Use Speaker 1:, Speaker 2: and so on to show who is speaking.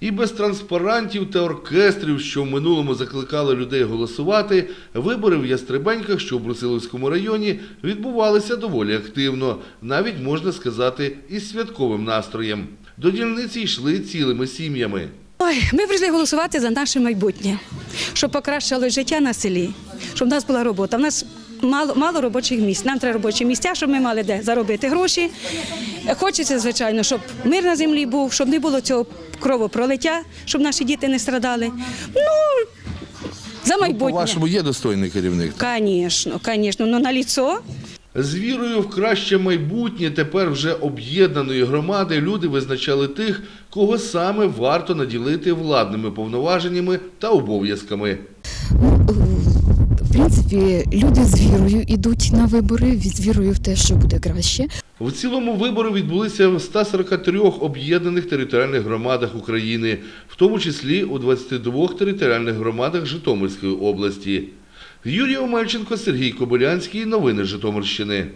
Speaker 1: І без транспарантів та оркестрів, що в минулому закликали людей голосувати, вибори в Ястребеньках, що в Брусиловському районі, відбувалися доволі активно, навіть можна сказати, із святковим настроєм. До дільниці йшли цілими сім'ями.
Speaker 2: Ой, ми прийшли голосувати за наше майбутнє, щоб покращило життя на селі, щоб в нас була робота. У нас мало, мало робочих місць. Нам треба робочі місця, щоб ми мали де заробити гроші. Хочеться, звичайно, щоб мир на землі був, щоб не було цього кровопролиття, щоб наші діти не страдали. Ну, за майбутнє.
Speaker 1: По-вашому є достойний керівник?
Speaker 2: Звісно, звісно, ну на ліцо.
Speaker 1: З вірою в краще майбутнє тепер вже об'єднаної громади люди визначали тих, кого саме варто наділити владними повноваженнями та обов'язками.
Speaker 3: В принципі, люди з вірою йдуть на вибори, з вірою в те, що буде краще.
Speaker 1: В цілому вибори відбулися в 143 об'єднаних територіальних громадах України, в тому числі у 22 територіальних громадах Житомирської області. Юрій Омельченко, Сергій Кобилянський. Новини Житомирщини.